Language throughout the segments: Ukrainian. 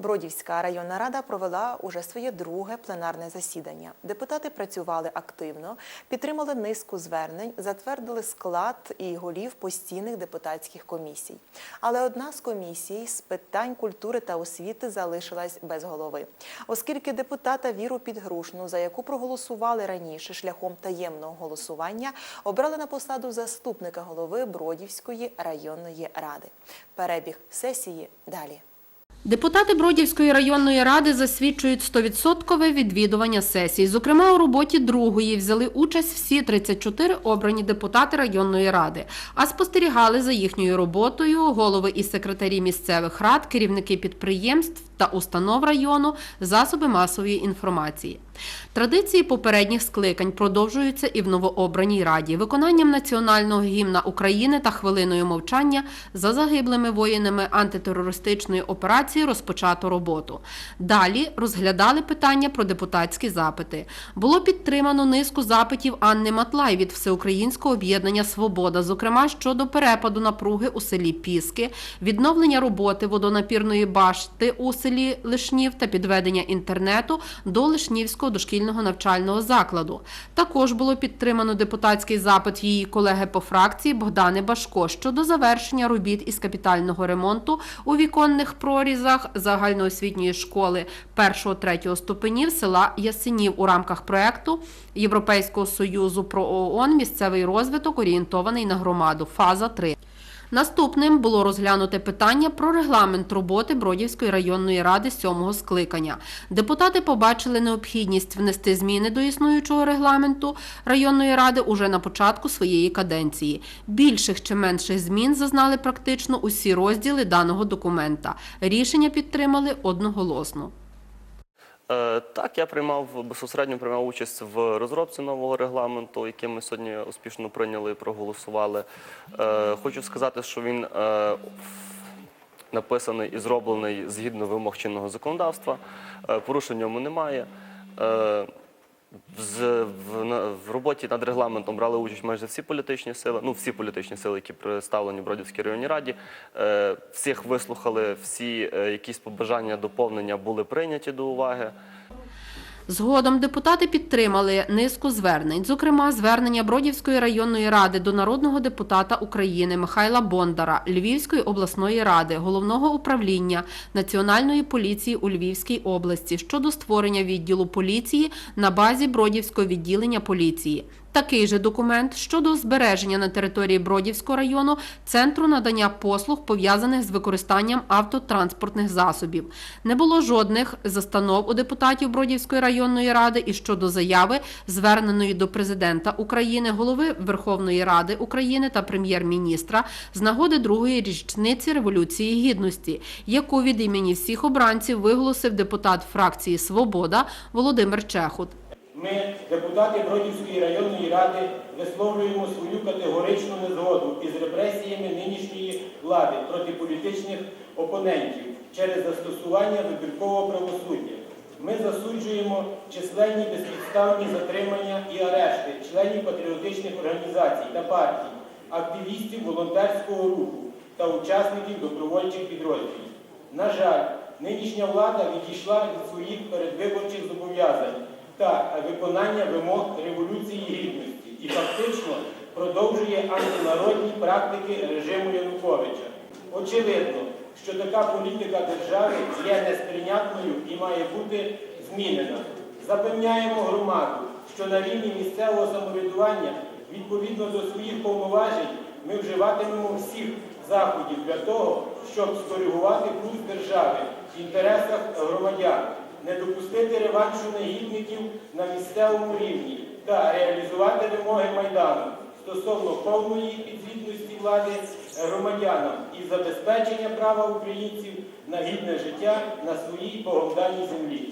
Бродівська районна рада провела уже своє друге пленарне засідання. Депутати працювали активно, підтримали низку звернень, затвердили склад і голів постійних депутатських комісій. Але одна з комісій з питань культури та освіти залишилась без голови, оскільки депутата Віру Підгрушну, за яку проголосували раніше шляхом таємного голосування, обрали на посаду заступника голови Бродівської районної ради. Перебіг сесії далі. Депутати Бродівської районної ради засвідчують 100% відвідування сесій. Зокрема, у роботі другої взяли участь всі 34 обрані депутати районної ради, а спостерігали за їхньою роботою голови і секретарі місцевих рад, керівники підприємств та установ району, засоби масової інформації. Традиції попередніх скликань продовжуються і в новообраній раді. Виконанням національного гімна України та хвилиною мовчання за загиблими воїнами антитерористичної операції розпочато роботу. Далі розглядали питання про депутатські запити. Було підтримано низку запитів Анни Матлай від Всеукраїнського об'єднання Свобода, зокрема щодо перепаду напруги у селі Піски, відновлення роботи водонапірної башти у селі Лишнів та підведення інтернету до Лишнівського дошкільного навчального закладу. Також було підтримано депутатський запит її колеги по фракції Богдани Башко щодо завершення робіт із капітального ремонту у віконних прорізах загальноосвітньої школи 1-3 ступенів села Ясенів у рамках проекту Європейського союзу про ООН місцевий розвиток орієнтований на громаду. Фаза 3. Наступним було розглянуте питання про регламент роботи Бродівської районної ради сьомого скликання. Депутати побачили необхідність внести зміни до існуючого регламенту районної ради уже на початку своєї каденції. Більших чи менших змін зазнали практично усі розділи даного документа. Рішення підтримали одноголосно. Е, Так, я приймав безпосередньо приймав участь в розробці нового регламенту, який ми сьогодні успішно прийняли і проголосували. Е, Хочу сказати, що він е, написаний і зроблений згідно вимог чинного законодавства. Порушень в ньому немає. З- в, на- в роботі над регламентом брали участь майже всі політичні сили, ну всі політичні сили, які представлені в Бродівській районній раді. Е, всіх вислухали, всі е, якісь побажання, доповнення були прийняті до уваги. Згодом депутати підтримали низку звернень, зокрема звернення Бродівської районної ради до народного депутата України Михайла Бондара, Львівської обласної ради, головного управління Національної поліції у Львівській області щодо створення відділу поліції на базі Бродівського відділення поліції. Такий же документ щодо збереження на території Бродівського району центру надання послуг, пов'язаних з використанням автотранспортних засобів. Не було жодних застанов у депутатів Бродівської районної ради і щодо заяви, зверненої до президента України, голови Верховної Ради України та прем'єр-міністра з нагоди другої річниці Революції Гідності, яку від імені всіх обранців виголосив депутат фракції Свобода Володимир Чехут. Ми, депутати Бродівської районної ради, висловлюємо свою категоричну незгоду із репресіями нинішньої влади проти політичних опонентів через застосування вибіркового правосуддя. Ми засуджуємо численні безпідставні затримання і арешти членів патріотичних організацій та партій, активістів волонтерського руху та учасників добровольчих підрозділів. На жаль, нинішня влада відійшла від своїх передвиборчих зобов'язань та виконання вимог Революції Гідності і фактично продовжує антинародні практики режиму Януковича. Очевидно, що така політика держави є несприйнятною і має бути змінена. Запевняємо громаду, що на рівні місцевого самоврядування відповідно до своїх повноважень ми вживатимемо всіх заходів для того, щоб скоригувати курс держави в інтересах громадян, не допустити реваншу негідників на місцевому рівні та реалізувати вимоги Майдану стосовно повної підзвітності влади громадянам і забезпечення права українців на гідне життя на своїй погомданій землі.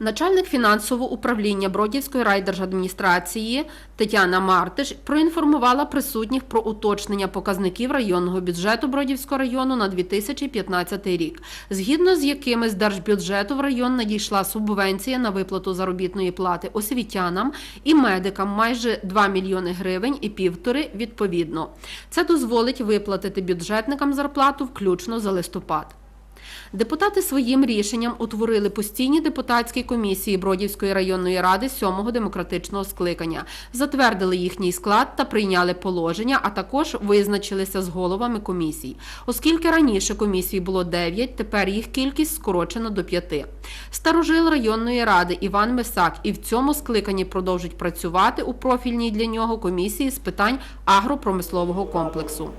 Начальник фінансового управління Бродівської райдержадміністрації Тетяна Мартиш проінформувала присутніх про уточнення показників районного бюджету Бродівського району на 2015 рік, згідно з якими з держбюджету в район надійшла субвенція на виплату заробітної плати освітянам і медикам майже 2 мільйони гривень і півтори відповідно. Це дозволить виплатити бюджетникам зарплату включно за листопад. Депутати своїм рішенням утворили постійні депутатські комісії Бродівської районної ради 7-го демократичного скликання, затвердили їхній склад та прийняли положення, а також визначилися з головами комісій. Оскільки раніше комісій було 9, тепер їх кількість скорочено до 5. Старожил районної ради Іван Мисак і в цьому скликанні продовжить працювати у профільній для нього комісії з питань агропромислового комплексу.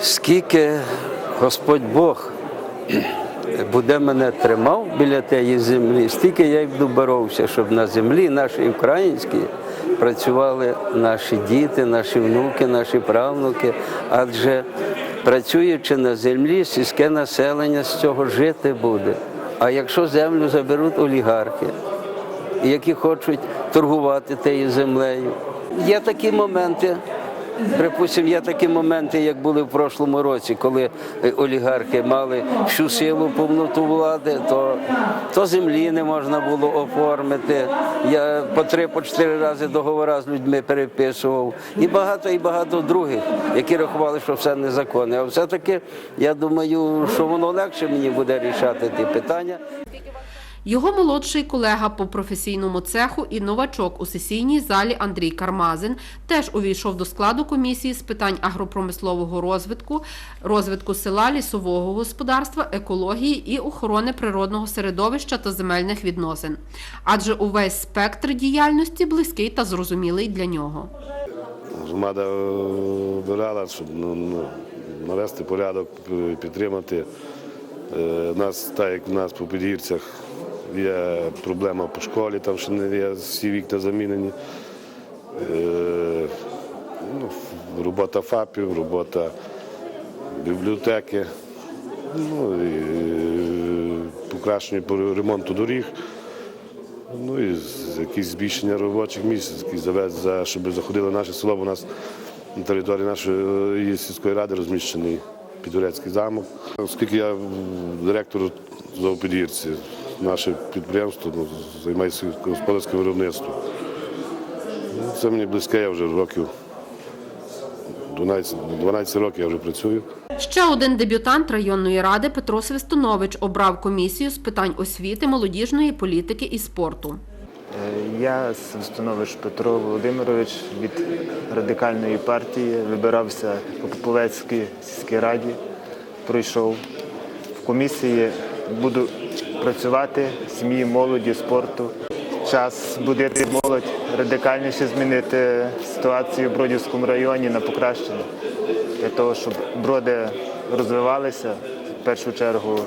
Скільки Господь Бог буде мене тримав біля тієї землі, стільки я й буду боровся, щоб на землі нашій українській працювали наші діти, наші внуки, наші правнуки. Адже працюючи на землі, сільське населення з цього жити буде. А якщо землю заберуть олігархи, які хочуть торгувати тією землею. Є такі моменти. Припустимо, є такі моменти, як були в прошлому році, коли е, олігархи мали всю силу повноту влади, то, то землі не можна було оформити. Я по три, по чотири рази договори з людьми переписував. І багато, і багато других, які рахували, що все незаконне. А все-таки я думаю, що воно легше мені буде рішати ті питання. Його молодший колега по професійному цеху і новачок у сесійній залі Андрій Кармазин теж увійшов до складу комісії з питань агропромислового розвитку, розвитку села, лісового господарства, екології і охорони природного середовища та земельних відносин. Адже увесь спектр діяльності близький та зрозумілий для нього. Громада е, обирала, щоб ну, ну, навести порядок, е, підтримати. Е, Нас, так як в нас по підгірцях є проблема по школі, там ще не є всі вікна замінені. Е, Ну, робота ФАПів, робота бібліотеки, ну, і е, покращення по ремонту доріг. Ну і якісь збільшення робочих місць, які завез, за, щоб заходило наше село, бо у нас на території нашої сільської ради розміщений Підурецький замок. Оскільки я директор зоопідгірці, наше підприємство ну, займається господарським виробництвом. Ну, Це мені близьке, я вже років 12, 12 років я вже працюю. Ще один дебютант районної ради Петро Свистунович обрав комісію з питань освіти, молодіжної політики і спорту. Е, Я Свистунович Петро Володимирович від радикальної партії вибирався по Поповецькій сільській раді, пройшов в комісії, буду працювати сім'ї, молоді, спорту. Час будити молодь, радикальніше змінити ситуацію в Бродівському районі на покращення, для того, щоб броди розвивалися в першу чергу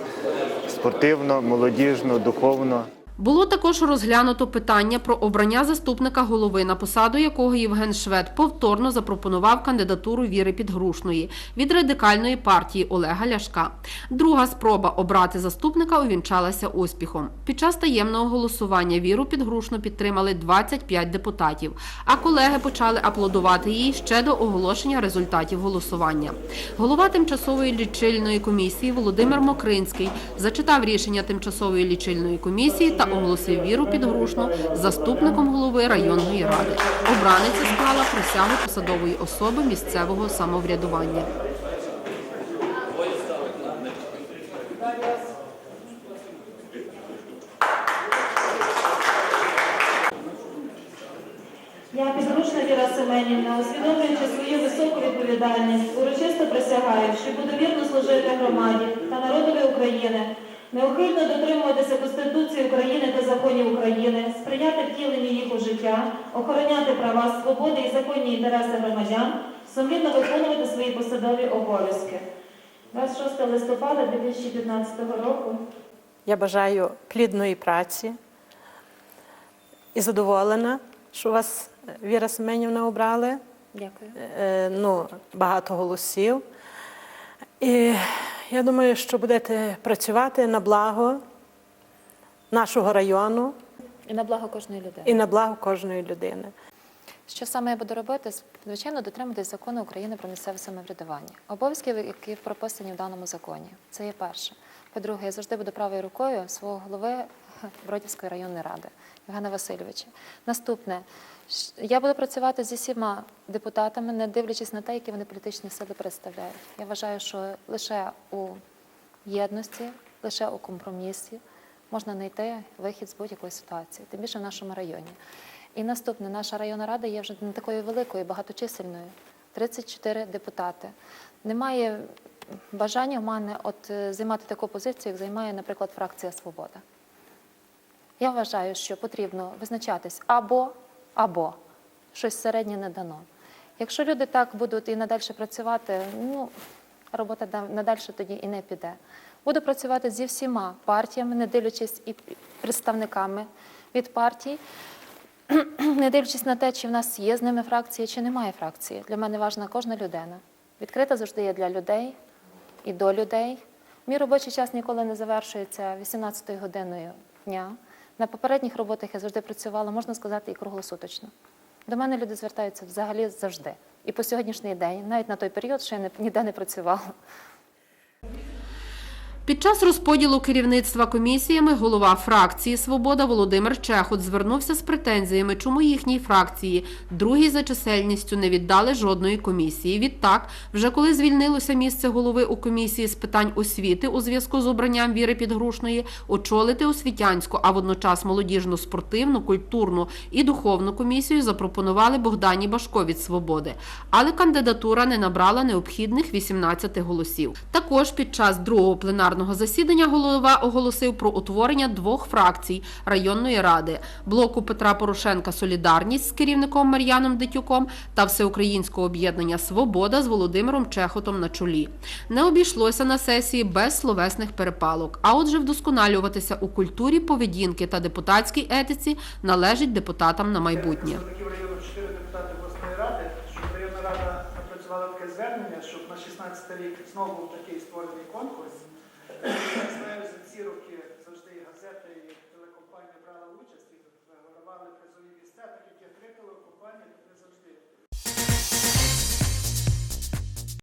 спортивно, молодіжно, духовно. Було також розглянуто питання про обрання заступника голови, на посаду якого Євген Швед повторно запропонував кандидатуру Віри Підгрушної від радикальної партії Олега Ляшка. Друга спроба обрати заступника увінчалася успіхом. Під час таємного голосування Віру Підгрушну підтримали 25 депутатів, а колеги почали аплодувати їй ще до оголошення результатів голосування. Голова тимчасової лічильної комісії Володимир Мокринський зачитав рішення тимчасової лічильної комісії та оголосив Віру Підгрушну заступником голови районної ради. Обраниця склала присягу посадової особи місцевого самоврядування. Я підручна Віра Семенівна, усвідомлюючи свою високу відповідальність, урочисто присягаю, що буду вірно служити громаді та народові України, неухильно дотримуватися Конституції України та законів України, сприяти втіленню їх у життя, охороняти права, свободи і законні інтереси громадян, сумлінно виконувати свої посадові обов'язки. 26 листопада 2015 року Я бажаю плідної праці і задоволена, що вас Віра Семенівна обрали. Дякую. Е, Ну, багато голосів. І я думаю, що будете працювати на благо нашого району І на благо кожної людини. і на благо кожної людини. Що саме я буду робити? Звичайно, дотримуватись закону України про місцеве самоврядування. Обов'язки, які прописані в даному законі. Це є перше. По-друге, я завжди буду правою рукою свого голови Бродівської районної ради Євгена Васильовича. Наступне. Я буду працювати зі всіма депутатами, не дивлячись на те, які вони політичні сили представляють. Я вважаю, що лише у єдності, лише у компромісі можна знайти вихід з будь-якої ситуації, тим більше в нашому районі. І наступне, наша районна рада є вже не такою великою, багаточисельною. 34 депутати. Немає бажання в мене от е, займати таку позицію, як займає, наприклад, фракція Свобода. Я вважаю, що потрібно визначатись або, або щось середнє не дано. Якщо люди так будуть і надалі працювати, ну робота да- надалі тоді і не піде. Буду працювати зі всіма партіями, не дивлячись і представниками від партій, не дивлячись на те, чи в нас є з ними фракція, чи немає фракції. Для мене важна кожна людина. Відкрита завжди є для людей і до людей. Мій робочий час ніколи не завершується 18 годиною дня. На попередніх роботах я завжди працювала, можна сказати, і круглосуточно. До мене люди звертаються взагалі завжди. І по сьогоднішній день, навіть на той період, що я ніде не працювала. Під час розподілу керівництва комісіями голова фракції Свобода Володимир Чехот звернувся з претензіями, чому їхній фракції, другій за чисельністю, не віддали жодної комісії. Відтак, вже коли звільнилося місце голови у комісії з питань освіти у зв'язку з обранням Віри Підгрушної, очолити освітянську, а водночас молодіжну спортивну, культурну і духовну комісію запропонували Богдані Башко від Свободи. Але кандидатура не набрала необхідних 18 голосів. Також під час другого пленарного засідання голова оголосив про утворення двох фракцій районної ради блоку Петра Порошенка Солідарність з керівником Мар'яном Дитюком та Всеукраїнського об'єднання Свобода з Володимиром Чехотом на чолі. Не обійшлося на сесії без словесних перепалок. А отже, вдосконалюватися у культурі поведінки та депутатській етиці належить депутатам на майбутнє. Району 4 депутати обласної ради, щоб на 16 рік знову такий створений конкурс. Я знаю, за ці роки